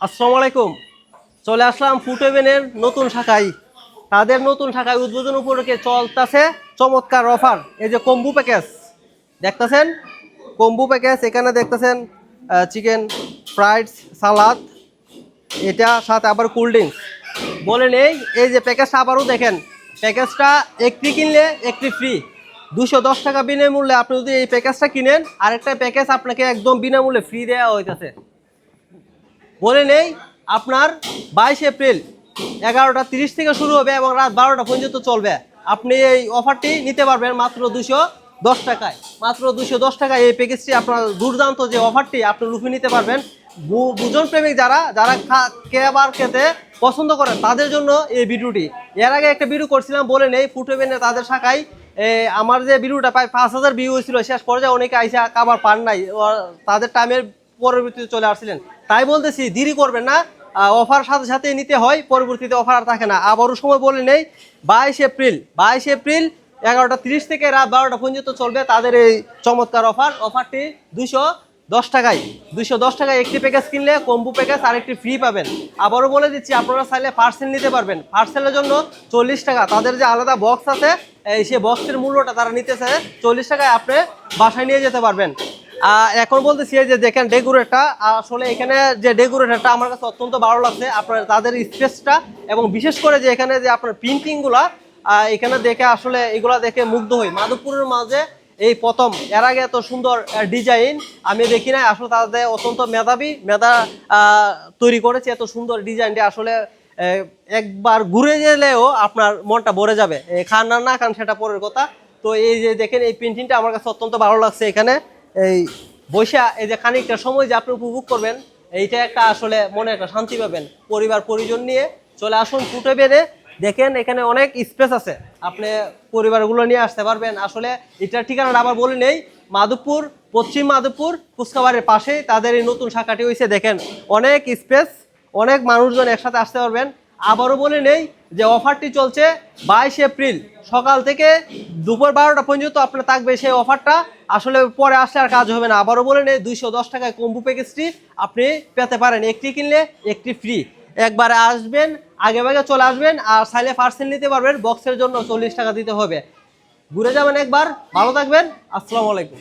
আসসালামু আলাইকুম। চলে আসলাম ফুটেবেনের নতুন শাখায়। তাদের নতুন শাখায় উদ্বোধন উপলক্ষে চলতেছে চমৎকার অফার। এই যে কম্বু প্যাকেজ, দেখতেছেন? কম্বু প্যাকেজ, এখানে দেখতেছেন চিকেন ফ্রাইডস সালাদ, এটা সাথে আবার কোল্ড ড্রিঙ্কস বলে নেই এই যে প্যাকেজটা আবারও দেখেন। প্যাকেজটা একটি কিনলে একটি ফ্রি দুশো দশ টাকা বিনামূল্যে আপনি যদি এই প্যাকেজটা কিনেন, আরেকটা প্যাকেজ আপনাকে একদম বিনামূল্যে ফ্রি দেওয়া হইতেছে। বলে নেই, আপনার বাইশ এপ্রিল এগারোটা তিরিশ থেকে শুরু হবে এবং রাত বারোটা পর্যন্ত চলবে। আপনি এই অফারটি নিতে পারবেন মাত্র দুশো দশ টাকায়। মাত্র দুশো দশ টাকায় এই প্যাকেজটি আপনার দুর্দান্ত যে অফারটি আপনি লুফে নিতে পারবেন। ভোজন প্রেমিক যারা যারা খাবার খেতে পছন্দ করেন, তাদের জন্য এই ভিডিওটি। এর আগে একটা ভিডিও করছিলাম, বলে নেই ফুটেবেনে তাদের শাখায় আমার যে ভিডিওটা প্রায় পাঁচ হাজার ভিউ হয়েছিল, শেষ পর্যায়ে অনেকে আইসা খাবার পান নাই। তাদের টাইমের পরবর্তীতে চলে আসছিলেন। তাই বলতেছি, দেরি করবেন না। অফার সাথে সাথে নিতে হয়, পরবর্তীতে অফার আর থাকে না। আবারও সময় বলে নেই, বাইশ এপ্রিল বাইশ এপ্রিল এগারোটা তিরিশ থেকে রাত বারোটা পর্যন্ত চলবে তাদের এই চমৎকার অফার অফারটি দুশো দশ টাকায় দুশো দশ টাকায় একটি প্যাকেজ কিনলে কম্বু প্যাকেজ আর একটি ফ্রি পাবেন। আবারও বলে দিচ্ছি, আপনারা চাইলে পার্সেল নিতে পারবেন। পার্সেলের জন্য চল্লিশ টাকা। তাদের যে আলাদা বক্স আছে সে বক্সের মূল্যটা তারা নিতেছে, চল্লিশ টাকায় আপনি বাসায় নিয়ে যেতে পারবেন। এখন বলতেছি যে দেখেন ডেকোরেটটা আসলে এখানে যে ডেকোরেটরটা আমার কাছে অত্যন্ত ভালো লাগছে, আপনার তাদের স্পেসটা এবং বিশেষ করে যে এখানে যে আপনার প্রিন্টিংগুলা এখানে দেখে আসলে এগুলা দেখে মুগ্ধ হই। মাধবপুরের মাঝে এই প্রথম, এর আগে এত সুন্দর ডিজাইন আমি দেখি নাই, আসলে তাদের অত্যন্ত মেধাবী, মেধা তৈরি করেছে এত সুন্দর ডিজাইনটা, আসলে একবার ঘুরে গেলেও আপনার মনটা ভরে যাবে। খান না না খান সেটা পরের কথা। তো এই যে দেখেন, এই পেন্টিংটা আমার কাছে অত্যন্ত ভালো লাগছে এখানে। এই বৈশা, এই যে খানিকটা সময় যে আপনি উপভোগ করবেন, এইটা একটা আসলে মনে একটা শান্তি পাবেন। পরিবার, পরিজন নিয়ে চলে আসুন ফুটে বেড়ে দেখেন, এখানে অনেক স্পেস আছে। আপনি পরিবারগুলো নিয়ে আসতে পারবেন। আসলে এটার ঠিকানাটা আবার বলে নেই। মাধবপুর, পশ্চিম মাধবপুর ফুচকাবাড়ির পাশেই তাদের এই নতুন শাখাটি হয়েছে দেখেন, অনেক স্পেস অনেক মানুষজন একসাথে আসতে পারবেন। আবারও বলে নেই যে অফারটি চলছে বাইশ এপ্রিল। সকাল থেকে দুপুর বারোটা পর্যন্ত আপনার থাকবে সেই অফারটা। আসলে পরে আসলে আর কাজ হবে না। আবারও বলে নেই, দুইশো দশ টাকায় কম্বু প্যাকেজটি আপনি পেতে পারেন। একটি কিনলে একটি ফ্রি একবারে আসবেন, আগে ভাগে চলে আসবেন আর সাইলে পার্সেল নিতে পারবেন। বক্সের জন্য চল্লিশ টাকা দিতে হবে। ঘুরে যাবেন একবার। ভালো থাকবেন। আসসালামু আলাইকুম।